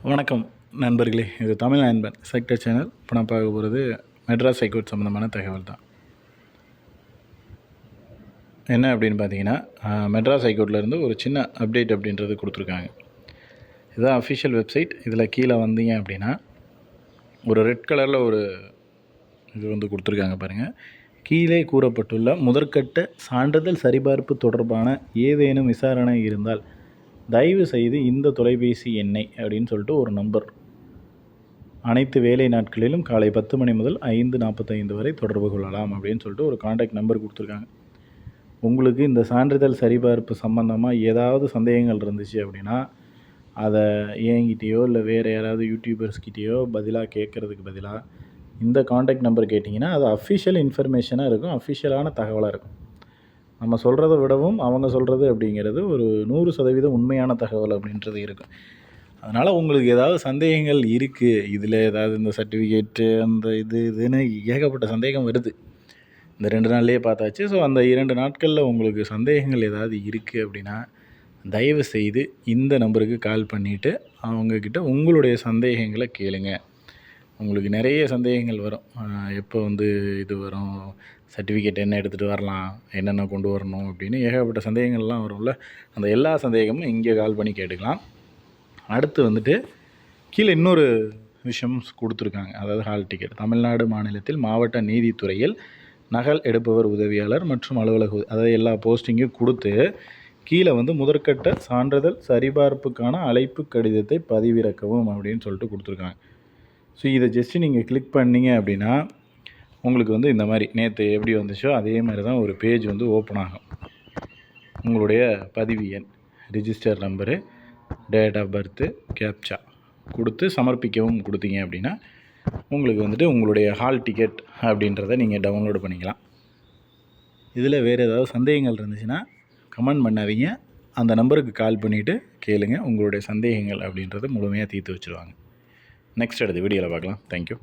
வணக்கம் நண்பர்களே இது தமிழ் நண்பன் செக்டர் சேனல் இப்போ நான் பார்க்க போகிறது மெட்ராஸ் ஹைகோர்ட் சம்மந்தமான தகவல் தான். என்ன அப்படின்னு பார்த்தீங்கன்னா மெட்ராஸ் ஹைகோர்ட்லேருந்து ஒரு சின்ன அப்டேட் அப்படின்றது கொடுத்துருக்காங்க. இதுதான் அஃபிஷியல் வெப்சைட் இதில் கீழே வந்தீங்க அப்படின்னா ஒரு ரெட் கலரில் ஒரு இது வந்து கொடுத்துருக்காங்க பாருங்கள் கீழே கூறப்பட்டுள்ள முதற்கட்ட சான்றிதழ் சரிபார்ப்பு தொடர்பான ஏதேனும் விசாரணை இருந்தால் தயவு செய்து இந்த தொலைபேசி எண்ணை அப்படின்னு சொல்லிட்டு ஒரு நம்பர். அனைத்து வேலை நாட்களிலும் காலை பத்து மணி முதல் ஐந்து நாற்பத்தைந்து வரை தொடர்பு கொள்ளலாம் அப்படின்னு சொல்லிட்டு ஒரு காண்டாக்ட் நம்பர் கொடுத்துருக்காங்க. உங்களுக்கு இந்த சான்றிதழ் சரிபார்ப்பு சம்மந்தமாக ஏதாவது சந்தேகங்கள் இருந்துச்சு அப்படின்னா அதை ஏங்கிட்டேயோ இல்லை வேறு யாராவது யூடியூபர்ஸ்கிட்டயோ பதிலாக கேட்குறதுக்கு பதிலாக இந்த காண்டாக்ட் நம்பர் கேட்டிங்கன்னா அது அஃபிஷியல் இன்ஃபர்மேஷனாக இருக்கும் அஃபிஷியலான தகவலாக இருக்கும். நம்ம சொல்கிறத விடவும் அவங்க சொல்கிறது அப்படிங்கிறது ஒரு நூறு சதவீதம் உண்மையான தகவல் அப்படின்றது இருக்கும் அதனால் உங்களுக்கு ஏதாவது சந்தேகங்கள் இருக்குது இதில் ஏதாவது இந்த சர்டிஃபிகேட்டு அந்த இது இதுன்னு ஏகப்பட்ட சந்தேகம் வருது. இந்த ரெண்டு நாள்லேயே பார்த்தாச்சு. ஸோ அந்த இரண்டு நாட்களில் உங்களுக்கு சந்தேகங்கள் ஏதாவது இருக்குது அப்படின்னா தயவு செய்து இந்த நம்பருக்கு கால் பண்ணிவிட்டு அவங்கக்கிட்ட உங்களுடைய சந்தேகங்களை கேளுங்கள் உங்களுக்கு நிறைய சந்தேகங்கள் வரும். எப்போ வந்து இது வரும்? சர்டிஃபிகேட் என்ன எடுத்துகிட்டு வரலாம்? என்னென்ன கொண்டு வரணும்? அப்படின்னு ஏகப்பட்ட சந்தேகங்கள்லாம் வரும்ல. அந்த எல்லா சந்தேகமும் இங்கே கால் பண்ணி கேட்டுக்கலாம். அடுத்து வந்துட்டு கீழே இன்னொரு விஷயம் கொடுத்துருக்காங்க. அதாவது ஹால் டிக்கெட் தமிழ்நாடு மாநிலத்தில் மாவட்ட நீதித்துறையில் நகல் எடுப்பவர் உதவியாளர் மற்றும் அலுவலக அதாவது எல்லா போஸ்டிங்கும் கொடுத்து கீழே வந்து முதற்கட்ட சான்றிதழ் சரிபார்ப்புக்கான அழைப்பு கடிதத்தை பதிவிறக்கவும் அப்படின்னு சொல்லிட்டு கொடுத்துருக்காங்க. ஸோ இதை ஜஸ்ட்டு நீங்கள் கிளிக் பண்ணீங்க அப்படின்னா உங்களுக்கு வந்து இந்த மாதிரி நேற்று எப்படி வந்துச்சோ அதே மாதிரி தான் ஒரு பேஜ் வந்து ஓப்பன் ஆகும். உங்களுடைய பதிவு எண் register number date of birth captcha கொடுத்து சமர்ப்பிக்கவும் கொடுத்தீங்க அப்படின்னா உங்களுக்கு வந்துட்டு உங்களுடைய ஹால் டிக்கெட் அப்படின்றத நீங்கள் டவுன்லோடு பண்ணிக்கலாம். இதில் வேறு ஏதாவது சந்தேகங்கள் இருந்துச்சுன்னா கமெண்ட் பண்ணாதீங்க. அந்த நம்பருக்கு கால் பண்ணிவிட்டு கேளுங்கள் உங்களுடைய சந்தேகங்கள் அப்படின்றத முழுமையாக தீர்த்து வச்சுருவாங்க. நெக்ஸ்ட் எடுத்து வீடியோவில் பார்க்கலாம். தேங்க்யூ